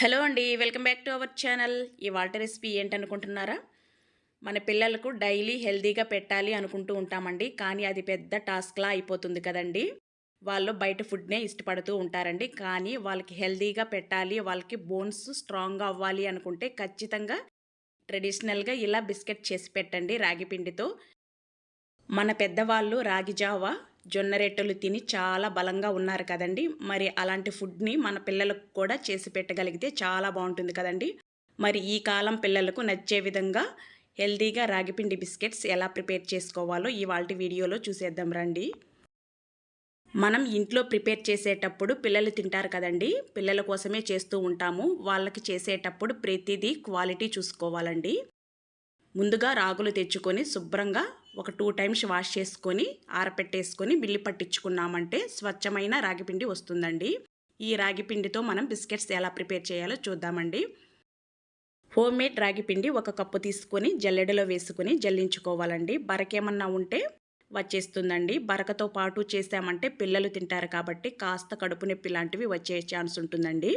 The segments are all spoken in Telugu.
హలో అండి welcome back to our channel. ఇవాళ రెసిపీ ఏంటనుకుంటున్నారా? మన పిల్లలకు డైలీ హెల్తీగా పెట్టాలి అనుకుంటూ ఉంటామండి. కానీ అది పెద్ద టాస్క్లా అయిపోతుంది కదండి. వాళ్ళు బయట ఫుడ్నే ఇష్టపడుతూ ఉంటారండి. కానీ వాళ్ళకి హెల్తీగా పెట్టాలి వాళ్ళకి బోన్స్ స్ట్రాంగ్గా అవ్వాలి అనుకుంటే ఖచ్చితంగా ట్రెడిషనల్గా ఇలా బిస్కెట్ చేసి పెట్టండి రాగి పిండితో. మన పెద్దవాళ్ళు రాగి జావా జొన్న రొట్టెలు తిని చాలా బలంగా ఉన్నారు కదండి. మరి అలాంటి ఫుడ్ని మన పిల్లలకు కూడా చేసి పెట్టగలిగితే చాలా బాగుంటుంది కదండి. మరి ఈ కాలం పిల్లలకు నచ్చే విధంగా హెల్తీగా రాగిపిండి బిస్కెట్స్ ఎలా ప్రిపేర్ చేసుకోవాలో ఇవాళ వీడియోలో చూసేద్దాం రండి. మనం ఇంట్లో ప్రిపేర్ చేసేటప్పుడు పిల్లలు తింటారు కదండి. పిల్లల కోసమే చేస్తూ ఉంటాము. వాళ్ళకి చేసేటప్పుడు ప్రతిదీ క్వాలిటీ చూసుకోవాలండి. ముందుగా రాగులు తెచ్చుకొని శుభ్రంగా ఒక టూ టైమ్స్ వాష్ చేసుకొని ఆరపెట్టేసుకొని బిల్లి పట్టించుకున్నామంటే స్వచ్ఛమైన రాగిపిండి వస్తుందండి. ఈ రాగిపిండితో మనం బిస్కెట్స్ ఎలా ప్రిపేర్ చేయాలో చూద్దామండి. హోమ్ మేడ్ రాగిపిండి ఒక కప్పు తీసుకొని జల్లెడలో వేసుకొని జల్లించుకోవాలండి. బరకేమన్నా ఉంటే వచ్చేస్తుందండి. బరకతో పాటు చేసామంటే పిల్లలు తింటారు కాబట్టి కాస్త కడుపు నొప్పి లాంటివి వచ్చే ఛాన్స్ ఉంటుందండి.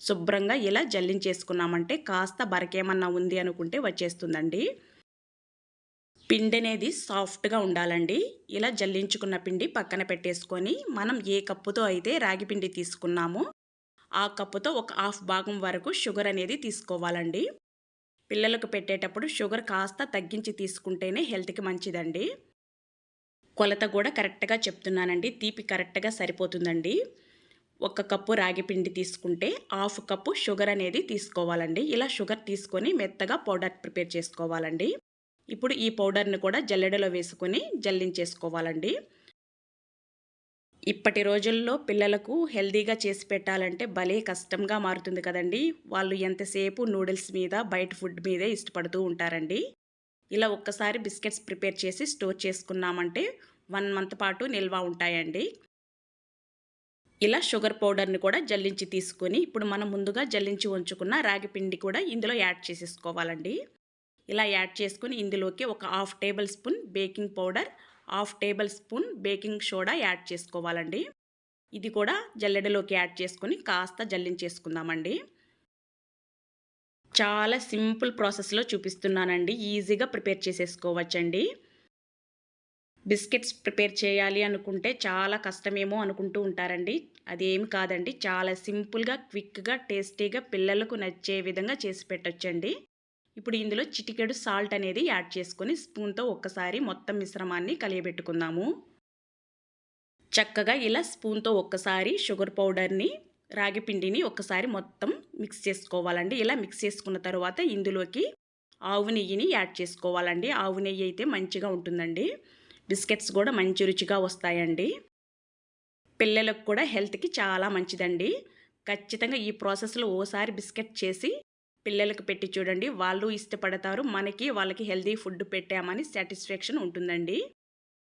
శుభ్రంగా ఇలా జల్లించేసుకున్నామంటే కాస్త బరకేమన్నా ఉంది అనుకుంటే వచ్చేస్తుందండి. పిండి అనేది సాఫ్ట్గా ఉండాలండి. ఇలా జల్లించుకున్న పిండి పక్కన పెట్టేసుకొని మనం ఏ కప్పుతో అయితే రాగి పిండి తీసుకున్నామో ఆ కప్పుతో ఒక హాఫ్ భాగం వరకు షుగర్ అనేది తీసుకోవాలండి. పిల్లలకు పెట్టేటప్పుడు షుగర్ కాస్త తగ్గించి తీసుకుంటేనే హెల్త్కి మంచిదండి. కొలత కూడా కరెక్ట్గా చెప్తున్నానండి. తీపి కరెక్ట్గా సరిపోతుందండి. ఒక కప్పు రాగి పిండి తీసుకుంటే హాఫ్ కప్పు షుగర్ అనేది తీసుకోవాలండి. ఇలా షుగర్ తీసుకొని మెత్తగా పౌడర్ ప్రిపేర్ చేసుకోవాలండి. ఇప్పుడు ఈ పౌడర్ని కూడా జల్లెడలో వేసుకొని జల్లించేసుకోవాలండి. ఇప్పటి రోజుల్లో పిల్లలకు హెల్దీగా చేసి పెట్టాలంటే భలే కష్టంగా మారుతుంది కదండి. వాళ్ళు ఎంతసేపు నూడిల్స్ మీద బయట ఫుడ్ మీదే ఇష్టపడుతూ ఉంటారండి. ఇలా ఒక్కసారి బిస్కెట్స్ ప్రిపేర్ చేసి స్టోర్ చేసుకున్నామంటే వన్ మంత్ పాటు నిల్వ ఉంటాయండి. ఇలా షుగర్ పౌడర్ని కూడా జల్లించి తీసుకొని ఇప్పుడు మనం ముందుగా జల్లించి ఉంచుకున్న రాగి పిండి కూడా ఇందులో యాడ్ చేసేసుకోవాలండి. ఇలా యాడ్ చేసుకుని ఇందులోకి ఒక half table spoon baking powder half table spoon baking soda add చేసుకోవాలండి. ఇది కూడా జల్లెడలోకి యాడ్ చేసుకొని కాస్త జల్లించేసుకుందామండి. చాలా సింపుల్ ప్రాసెస్లో చూపిస్తున్నానండి. ఈజీగా ప్రిపేర్ చేసేసుకోవచ్చండి. బిస్కెట్స్ ప్రిపేర్ చేయాలి అనుకుంటే చాలా కష్టమేమో అనుకుంటూ ఉంటారండి. అదేమి కాదండి. చాలా సింపుల్గా క్విక్గా టేస్టీగా పిల్లలకు నచ్చే విధంగా చేసి పెట్టచ్చండి. ఇప్పుడు ఇందులో చిటికెడు సాల్ట్ అనేది యాడ్ చేసుకొని స్పూన్తో ఒక్కసారి మొత్తం మిశ్రమాన్ని కలియబెట్టుకుందాము. చక్కగా ఇలా స్పూన్తో ఒక్కసారి షుగర్ పౌడర్ని రాగి పిండిని ఒక్కసారి మొత్తం మిక్స్ చేసుకోవాలండి. ఇలా మిక్స్ చేసుకున్న తర్వాత ఇందులోకి ఆవు నెయ్యిని యాడ్ చేసుకోవాలండి. ఆవు నెయ్యి అయితే మంచిగా ఉంటుందండి. బిస్కెట్స్ కూడా మంచి రుచిగా వస్తాయండి. పిల్లలకు కూడా హెల్త్కి చాలా మంచిదండి. ఖచ్చితంగా ఈ ప్రాసెస్లో ఓసారి బిస్కెట్ చేసి పిల్లలకు పెట్టి చూడండి. వాళ్ళు ఇష్టపడతారు. మనకి వాళ్ళకి హెల్తీ ఫుడ్ పెట్టామని సాటిస్ఫాక్షన్ ఉంటుందండి.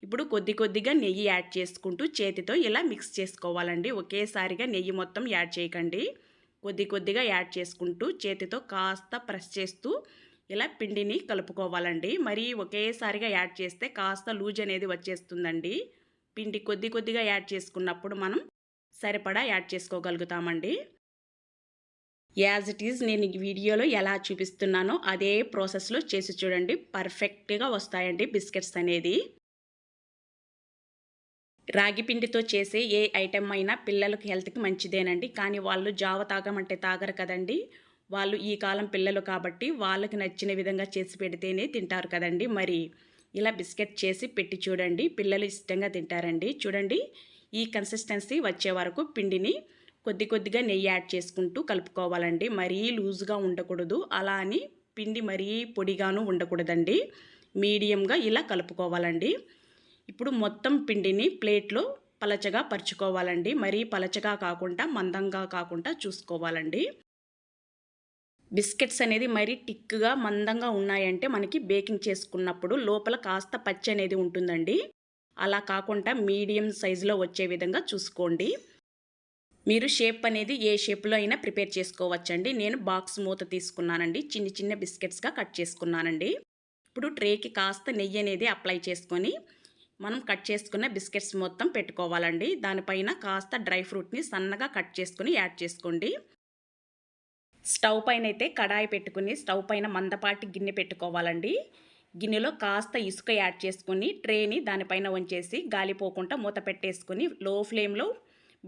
ఇప్పుడు కొద్ది కొద్దిగా నెయ్యి యాడ్ చేసుకుంటూ చేతితో ఇలా మిక్స్ చేసుకోవాలండి. ఒకేసారిగా నెయ్యి మొత్తం యాడ్ చేయకండి. కొద్ది కొద్దిగా యాడ్ చేసుకుంటూ చేతితో కాస్త ప్రెస్ చేస్తూ ఇలా పిండిని కలుపుకోవాలండి. మరి ఒకేసారిగా యాడ్ చేస్తే కాస్త లూజ్ అనేది వచ్చేస్తుందండి. పిండి కొద్ది కొద్దిగా యాడ్ చేసుకున్నప్పుడు మనం సరిపడా యాడ్ చేసుకోగలుగుతామండి. యాజ్ ఇట్ ఈజ్ నేను ఈ వీడియోలో ఎలా చూపిస్తున్నానో అదే ప్రాసెస్లో చేసి చూడండి. పర్ఫెక్ట్గా వస్తాయండి బిస్కెట్స్ అనేది. రాగి పిండితో చేసే ఏ ఐటెం అయినా పిల్లలకు హెల్త్కి మంచిదేనండి. కానీ వాళ్ళు జావ తాగమంటే తాగరు కదండి. వాళ్ళు ఈ కాలం పిల్లలు కాబట్టి వాళ్ళకి నచ్చిన విధంగా చేసి పెడితేనే తింటారు కదండి. మరి ఇలా బిస్కెట్ చేసి పెట్టి చూడండి. పిల్లలు ఇష్టంగా తింటారండి. చూడండి. ఈ కన్సిస్టెన్సీ వచ్చే వరకు పిండిని కొద్ది కొద్దిగా నెయ్యి యాడ్ చేసుకుంటూ కలుపుకోవాలండి. మరీ లూజ్గా ఉండకూడదు. అలా అని పిండి మరీ పొడిగాను ఉండకూడదండి. మీడియంగా ఇలా కలుపుకోవాలండి. ఇప్పుడు మొత్తం పిండిని ప్లేట్లో పలచగా పరుచుకోవాలండి. మరీ పలచగా కాకుండా మందంగా కాకుండా చూసుకోవాలండి. బిస్కెట్స్ అనేది మరీ టిక్గా మందంగా ఉన్నాయంటే మనకి బేకింగ్ చేసుకున్నప్పుడు లోపల కాస్త పచ్చి అనేది ఉంటుందండి. అలా కాకుండా మీడియం సైజులో వచ్చే విధంగా చూసుకోండి. మీరు షేప్ అనేది ఏ షేప్లో అయినా ప్రిపేర్ చేసుకోవచ్చండి. నేను బాక్స్ మూత తీసుకున్నానండి. చిన్న చిన్న బిస్కెట్స్గా కట్ చేసుకున్నానండి. ఇప్పుడు ట్రేకి కాస్త నెయ్యి అనేది అప్లై చేసుకొని మనం కట్ చేసుకున్న బిస్కెట్స్ మొత్తం పెట్టుకోవాలండి. దానిపైన కాస్త డ్రై ఫ్రూట్ని సన్నగా కట్ చేసుకుని యాడ్ చేసుకోండి. స్టవ్ పైన అయితే కడాయి పెట్టుకుని స్టవ్ పైన మందపాటి గిన్నె పెట్టుకోవాలండి. గిన్నెలో కాస్త ఇసుక యాడ్ చేసుకుని ట్రేని దానిపైన ఉంచేసి గాలిపోకుండా మూత పెట్టేసుకుని లో ఫ్లేమ్లో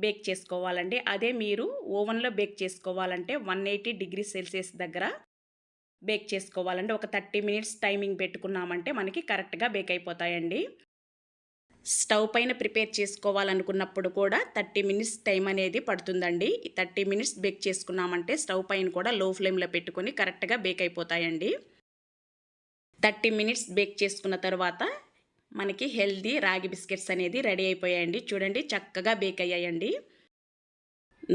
బేక్ చేసుకోవాలండి. అదే మీరు ఓవెన్లో బేక్ చేసుకోవాలంటే వన్ ఎయిటీ డిగ్రీ సెల్సియస్ దగ్గర బేక్ చేసుకోవాలండి. ఒక థర్టీ మినిట్స్ టైమింగ్ పెట్టుకున్నామంటే మనకి కరెక్ట్గా బేక్ అయిపోతాయండి. స్టవ్ పైన ప్రిపేర్ చేసుకోవాలనుకున్నప్పుడు కూడా థర్టీ మినిట్స్ టైం అనేది పడుతుందండి. థర్టీ మినిట్స్ బేక్ చేసుకున్నామంటే స్టవ్ పైన కూడా లో ఫ్లేమ్లో పెట్టుకొని కరెక్ట్గా బేక్ అయిపోతాయండి. థర్టీ మినిట్స్ బేక్ చేసుకున్న తర్వాత మనకి హెల్దీ రాగి బిస్కెట్స్ అనేది రెడీ అయిపోయాయండి. చూడండి చక్కగా బేక్ అయ్యాయండి.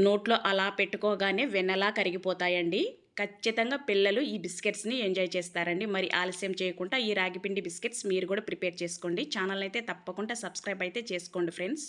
నోట్లో అలా పెట్టుకోగానే వెన్నలా కరిగిపోతాయండి. ఖచ్చితంగా పిల్లలు ఈ బిస్కెట్స్ని ఎంజాయ్ చేస్తారండి. మరి ఆలస్యం చేయకుండా ఈ రాగిపిండి బిస్కెట్స్ మీరు కూడా ప్రిపేర్ చేసుకోండి. ఛానల్ అయితే తప్పకుండా సబ్స్క్రైబ్ అయితే చేసుకోండి ఫ్రెండ్స్.